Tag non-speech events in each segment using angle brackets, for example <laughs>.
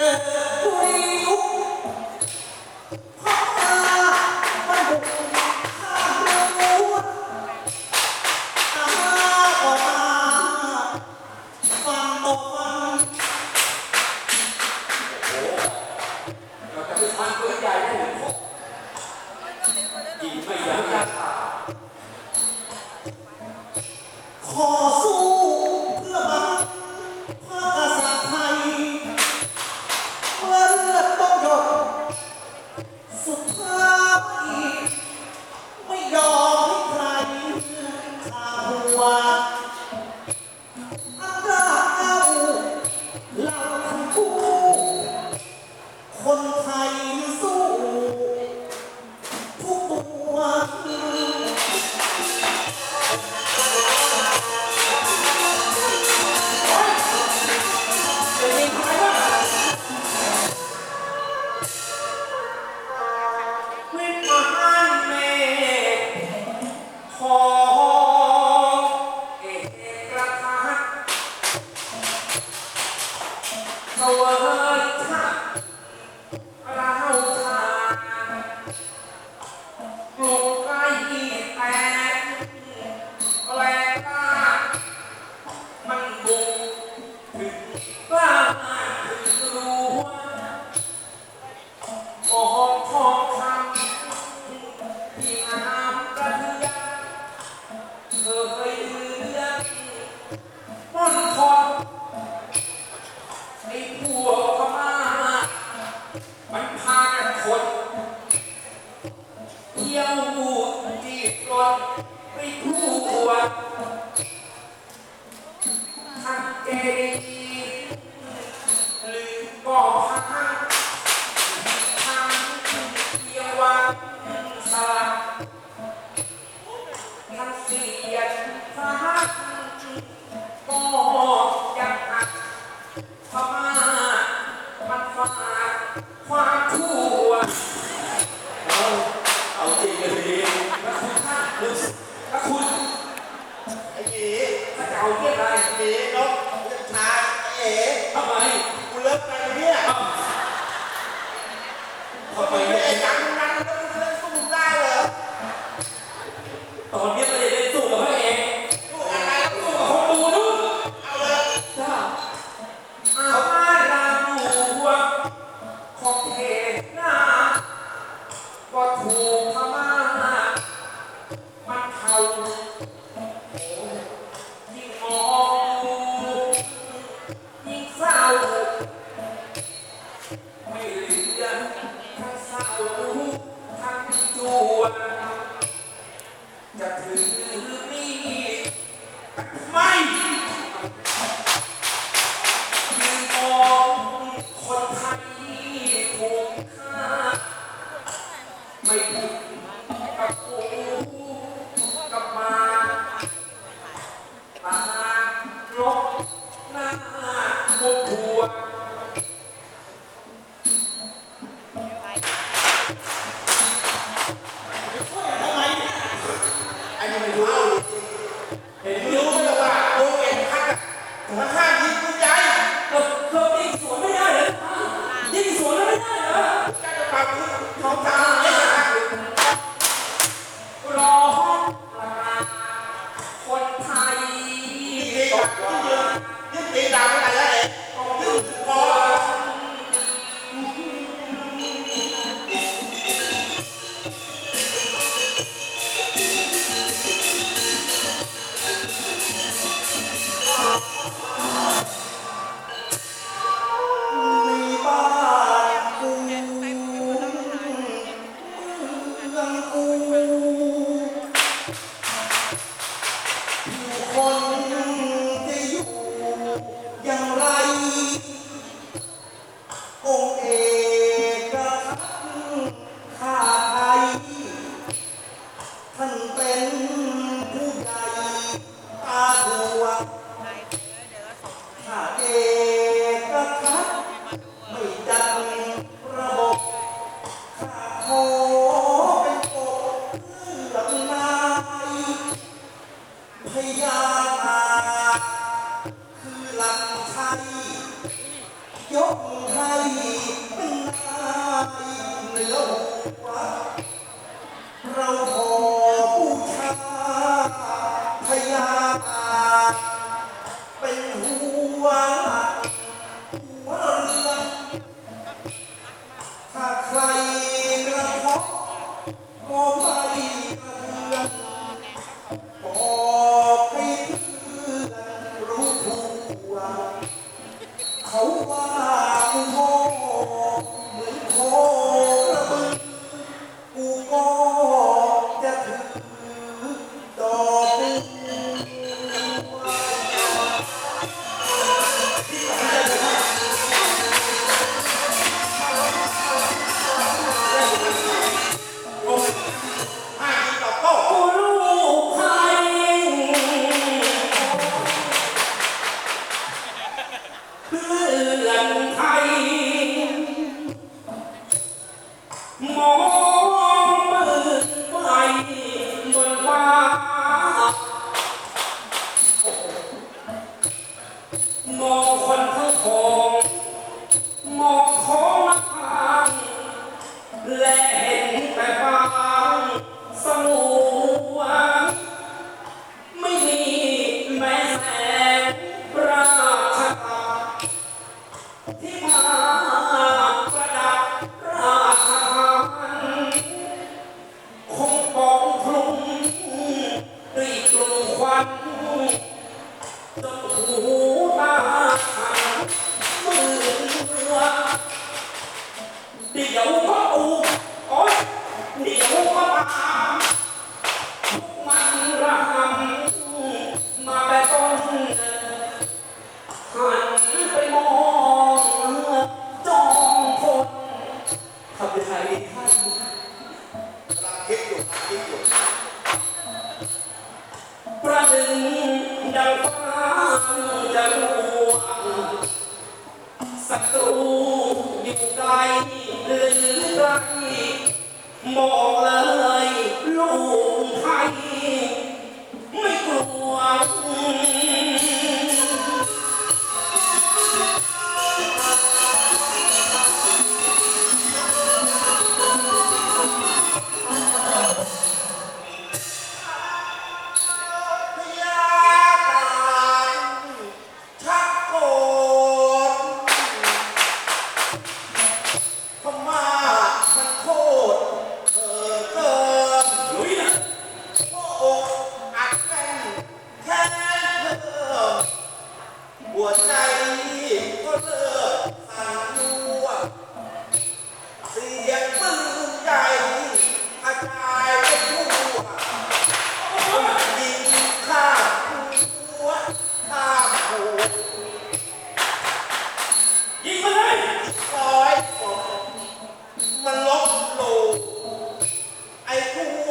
Yeah. <laughs> Amen. มันฝากความชั่วเอาเอาจริงนะสุณานหถ้วคุณไอ้เอ๋ถ้าจะเอาเรื่องอะไรเอ๋นกชาเอ๋ทำไมกูเลิกไปนี่ยทำไม へえ。Yes. 好啊。 ประดึงดังฟ้าดังหวงศัตรูอยู่ไกลหรือไกมองเลยลูกไทย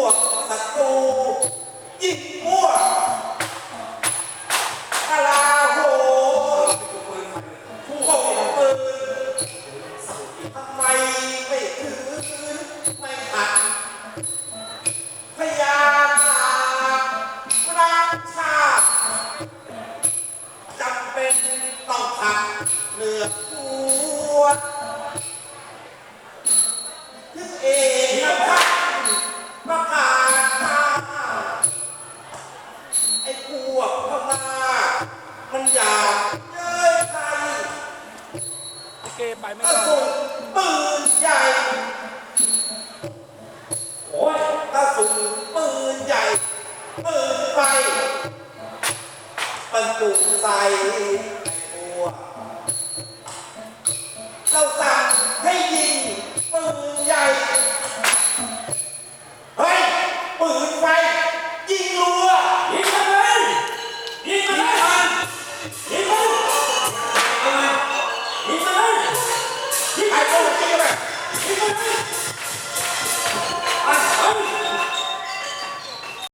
วกศัตรูยิ่งมั่ว เกไปไม่กระได้สุนปืนใหญ่ โอ้ยกระสุนปืนใหญ่ปืนไฟบรนจุใส่